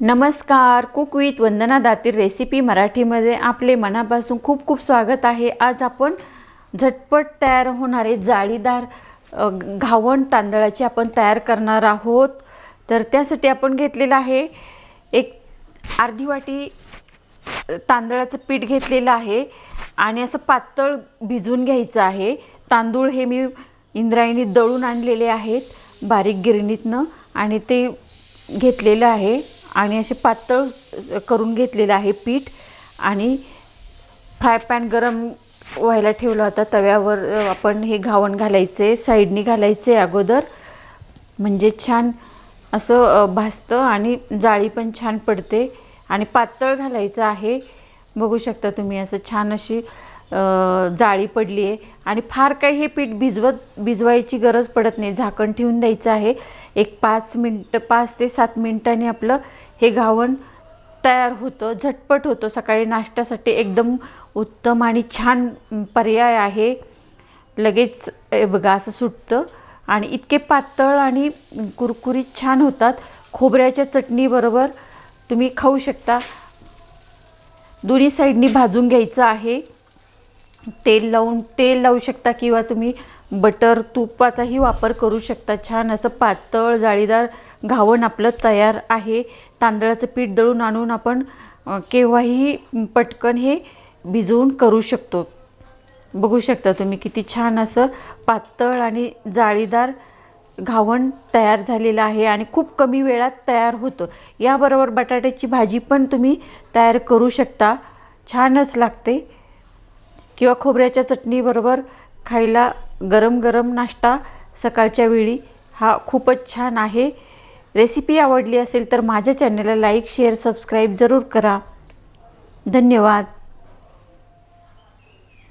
नमस्कार cook with Vandana Datir recipe मराठीमध्ये आपले मनापासून खूप खूप स्वागत आहे. आज आपण झटपट तयार होणारे जाळीदार घावण तांदळाचे आपण तयार करणार आहोत. तर त्यासाठी आपण घेतलेलं आहे एक अर्धी वाटी तांदळाचं पीठ घेतलेलं आहे आणि असं पातळ भिजून घ्यायचं आहे. तांदूळ हे मी इंद्रायणी दळून आणलेले आहेत बारीक गिरणीतनं आणि ते घेतलेलं आहे. आणि असे पातळ करून घेतलेलं आहे पीठ. आणि फ्राय पॅन गरम व्हायला ठेवला होता. तव्यावर आपण हे घावण घालायचे साईडनी घालायचे अगोदर. म्हणजे छान असं भाजतं आणि जाळी पण छान पडते. आणि पातळ घालायचं आहे. बघू शकता तुम्ही असं छान अशी जाळी पडली आहे. आणि फार काही हे पीठ भिजवत भिजवायची गरज पडत नाही. झाकण ठेवून द्यायचं आहे. एक पाच मिनटं पाच ते सात मिनटांनी आपलं हे घावण तयार होतं झटपट होतं. सकाळी नाश्त्यासाठी एकदम उत्तम आणि छान पर्याय आहे. लगेच बघा असं सुटतं. आणि इतके पातळ आणि कुरकुरीत छान होतात. खोबऱ्याच्या चटणीबरोबर तुम्ही खाऊ शकता. दोन्ही साईडनी भाजून घ्यायचं आहे. तेल लावून तेल लावू शकता किंवा तुम्ही बटर तुपाचाही वापर करू शकता. छान असं पातळ जाळीदार घावण आपलं तयार आहे. तांदळाचं पीठ दळून आणून आपण केव्हाही पटकन हे भिजवून करू शकतो. बघू शकता तुम्ही किती छान असं पातळ आणि जाळीदार घावण तयार झालेलं आहे आणि खूप कमी वेळात तयार होतं. याबरोबर बटाट्याची भाजी पण तुम्ही तयार करू शकता. छानच लागते. किंवा खोबऱ्याच्या चटणीबरोबर खायला गरम गरम नाश्ता सकाळच्या वेळी हा खूपच छान आहे. रेसिपी आवडली असेल तर माझ्या चॅनलला लाईक शेअर सबस्क्राईब जरूर करा. धन्यवाद.